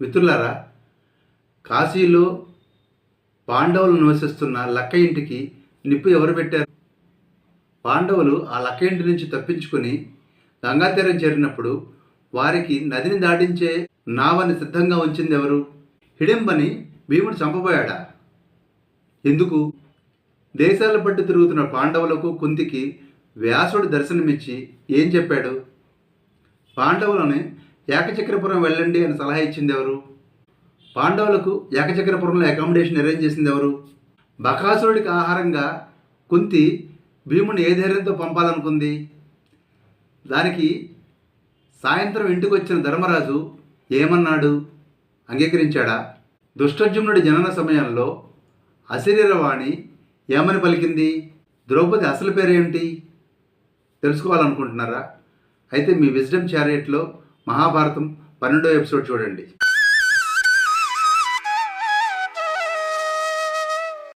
మిత్రులారా కాశీలో పాండవులు నివసిస్తున్న లక్క ఇంటికి నిప్పు ఎవరు పెట్టారు? పాండవులు ఆ లక్క ఇంటి నుంచి తప్పించుకొని గంగా తీరం చేరినప్పుడు వారికి నదిని దాటించే నావని సిద్ధంగా ఉంచింది ఎవరు? హిడింబని భీముడు చంపబోయాడా? ఎందుకు? దేశాల పట్టు తిరుగుతున్న పాండవులకు కుంతికి వ్యాసుడు దర్శనమిచ్చి ఏం చెప్పాడు? పాండవులని ఏకచక్రపురం వెళ్ళండి అని సలహా ఇచ్చింది ఎవరు? పాండవులకు ఏకచక్రపురంలో అకామిడేషన్ అరేంజ్ చేసింది ఎవరు? బకాసురుడికి ఆహారంగా కుంతి భీముని ఏ ధైర్యంతో పంపాలనుకుంది? దానికి సాయంత్రం ఇంటికి వచ్చిన ధర్మరాజు ఏమన్నాడు? అంగీకరించాడా? దుష్టజుమ్నుడి జనన సమయంలో అశరీరవాణి ఏమని పలికింది? ద్రౌపది అసలు పేరేంటి? తెలుసుకోవాలనుకుంటున్నారా? అయితే మీ విజ్డమ్ చారియట్లో మహాభారతం పన్నెండో ఎపిసోడ్ చూడండి.